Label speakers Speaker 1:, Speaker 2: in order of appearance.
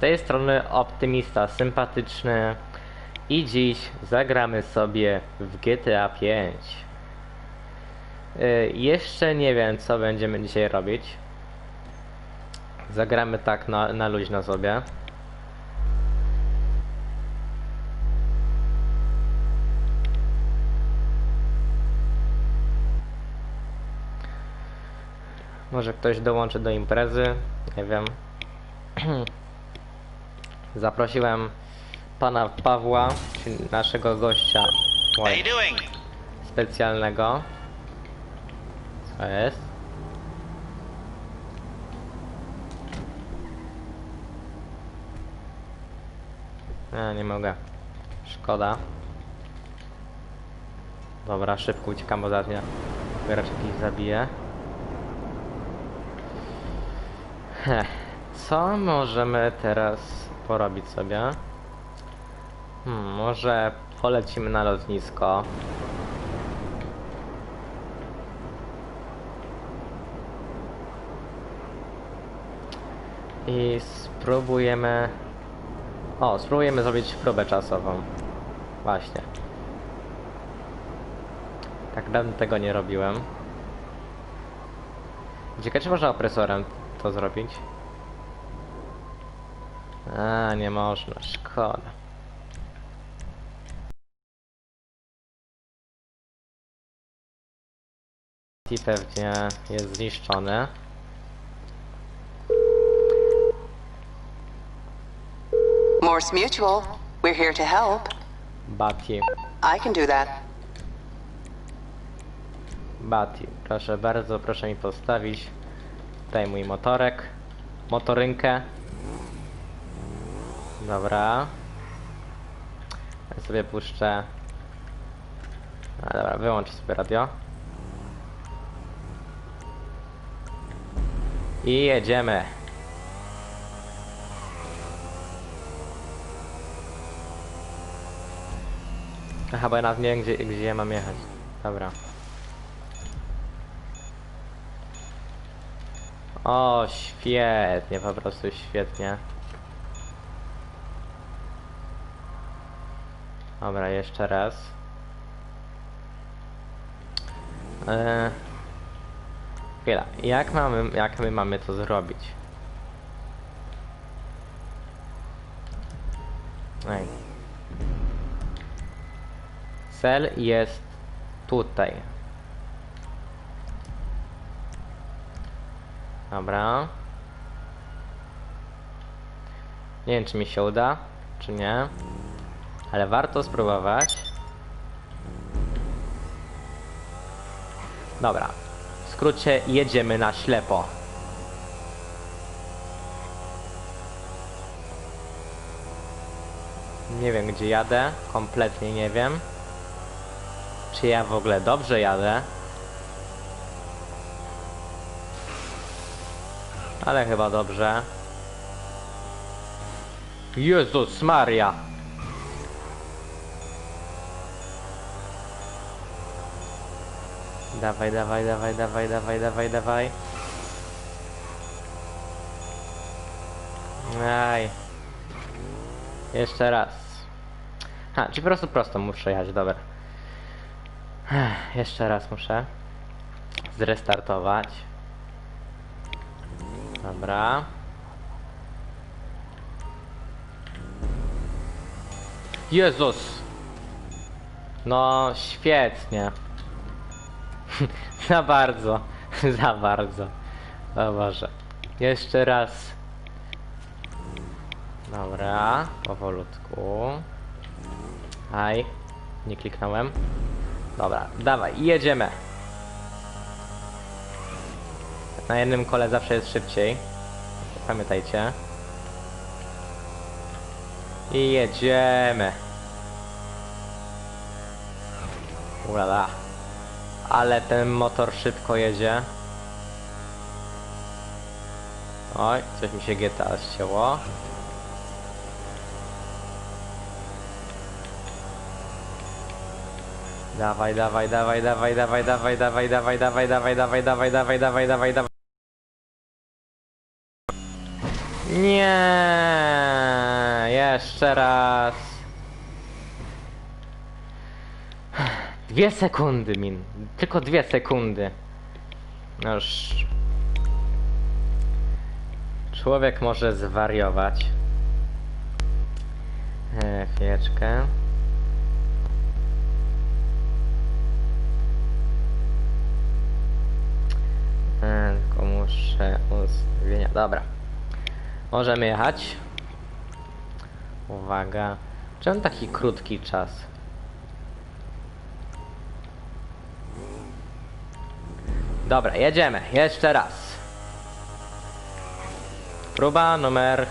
Speaker 1: tej strony optymista sympatyczny i dziś zagramy sobie w GTA 5. Y, jeszcze nie wiem co będziemy dzisiaj robić. Zagramy tak na, na luźno sobie. Może ktoś dołączy do imprezy, nie wiem. Zaprosiłem pana Pawła, czyli naszego gościa oj, specjalnego. Co jest? A, nie mogę. Szkoda. Dobra, szybko uciekam, bo zaraz mnie gracz jakiś zabije. Heh. Co możemy teraz porobić sobie? Hmm, może polecimy na lotnisko. I spróbujemy... O, spróbujemy zrobić próbę czasową. Właśnie. Tak dawno tego nie robiłem. Ciekawe, czy można opresorem to zrobić? A, nie można, szkoda. I pewnie jest zniszczony.
Speaker 2: Morse Mutual, we're here to help.
Speaker 1: Bati.
Speaker 2: I can do that.
Speaker 1: Bati, proszę bardzo, proszę mi postawić tutaj mój motorek, motorynkę. Dobra. Ja sobie puszczę. A dobra, wyłączę sobie radio. I jedziemy. Aha, bo ja nawet nie wiem gdzie, gdzie ja mam jechać. Dobra. O, świetnie, po prostu świetnie. Dobra, jeszcze raz. Eee, chwila, jak mamy, jak my mamy to zrobić? Ej. Cel jest tutaj. Dobra. Nie wiem, czy mi się uda, czy nie. Ale warto spróbować. Dobra. W skrócie jedziemy na ślepo. Nie wiem, gdzie jadę. Kompletnie nie wiem. Czy ja w ogóle dobrze jadę? Ale chyba dobrze. Jezus Maria! Dawaj, dawaj, dawaj, dawaj, dawaj, dawaj, dawaj. Aj. Jeszcze raz. Ha, czy po prostu prosto muszę jechać, dobra. Ech, Jeszcze raz muszę zrestartować. Dobra. Jezus! No, świetnie. Za bardzo. Za bardzo. O Boże. Jeszcze raz. Dobra, powolutku. Aj. Nie kliknąłem. Dobra, dawaj, jedziemy. Na jednym kole zawsze jest szybciej. Pamiętajcie. I jedziemy. Ulala. Ale ten motor szybko jedzie. Oj, coś mi się GTA ścięło. Dawaj, dawaj, dawaj, dawaj, dawaj, dawaj, dawaj, dawaj, dawaj, dawaj, dawaj, dawaj, dawaj, dawaj, dawaj, dawaj. Nie. Jeszcze raz. Dwie sekundy min. Tylko dwie sekundy. No już. Człowiek może zwariować. E, chwileczkę. E, tylko muszę ustawienia. Dobra. Możemy jechać. Uwaga. Czemu taki krótki czas? Dobra, jedziemy. Jeszcze raz. Próba numer